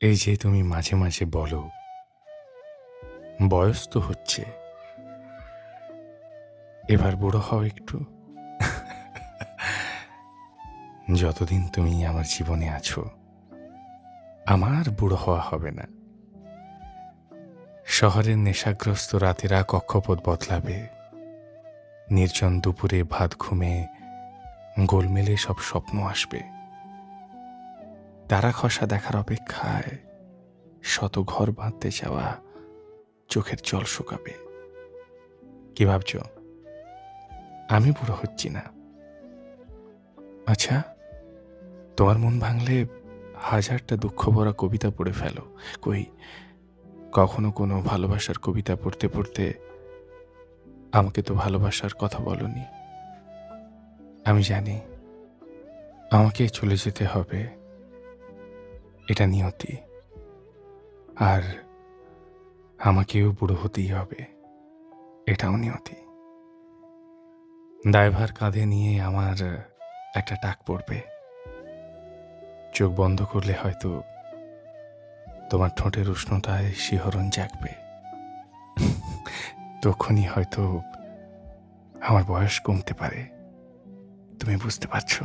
এই যে তুমি মাঝে মাঝে বলো, বয়স তো হচ্ছে। এবার বুড়ো হও একটু। যতদিন তুমি আমার জীবনে আছো, আমার বুড়ো হওয়া হবে না। শহরের নেশাগ্রস্ত রাতেরা কক্ষপথ বদলাবে। নির্জন দুপুরে ভাত ঘুমে গোলমেলে সব স্বপ্ন আসবে। তারা খসা দেখার অপেক্ষায় শত ঘর বাঁধতে যাওয়া চোখের জল শুকাবে। কি ভাবছ? আমি বুড়ো হচ্ছি না। আচ্ছা তোমার মন ভাঙলে হাজারটা দুঃখ ভরা কবিতা পড়ে ফেলো। কই, কখনো কোনো ভালোবাসার কবিতা পড়তে পড়তে আমাকে তো ভালোবাসার কথা বলনি। আমি জানি, আমাকে চলে যেতে হবে। এটা নিয়তি আর আমাকেও বুড়ো হতেই হবে। এটাও নিয়তি ড্রাইভার কাঁধে নিয়ে আমার একটা টাক পড়বে। চোখ বন্ধ করলে হয়তো তোমার ঠোঁটের উষ্ণতায় শিহরণ জাগবে। তখনই হয়তো আমার বয়স কমতে পারে। তুমি বুঝতে পারছ?